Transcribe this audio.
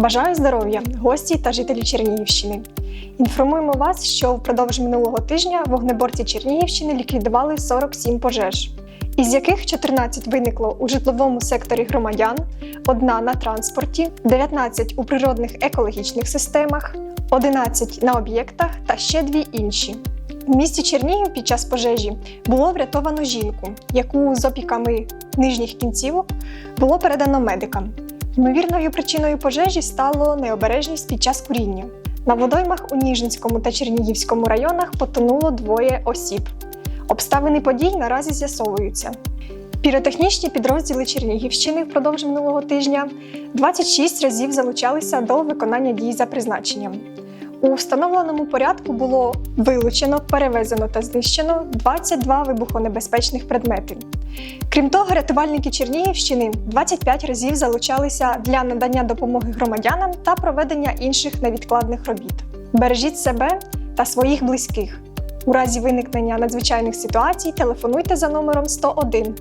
Бажаю здоров'я, гості та жителі Чернігівщини. Інформуємо вас, що впродовж минулого тижня вогнеборці Чернігівщини ліквідували 47 пожеж, із яких 14 виникло у житловому секторі громадян, одна на транспорті, 19 у природних екологічних системах, 11 на об'єктах та ще дві інші. У місті Чернігів під час пожежі було врятовано жінку, яку з опіками нижніх кінцівок було передано медикам. Ймовірною причиною пожежі стало необережність під час куріння. На водоймах у Ніжинському та Чернігівському районах потонуло двоє осіб. Обставини подій наразі з'ясовуються. Піротехнічні підрозділи Чернігівщини впродовж минулого тижня 26 разів залучалися до виконання дій за призначенням. У встановленому порядку було вилучено, перевезено та знищено 22 вибухонебезпечних предмети. Крім того, рятувальники Чернігівщини 25 разів залучалися для надання допомоги громадянам та проведення інших невідкладних робіт. Бережіть себе та своїх близьких. У разі виникнення надзвичайних ситуацій телефонуйте за номером 101.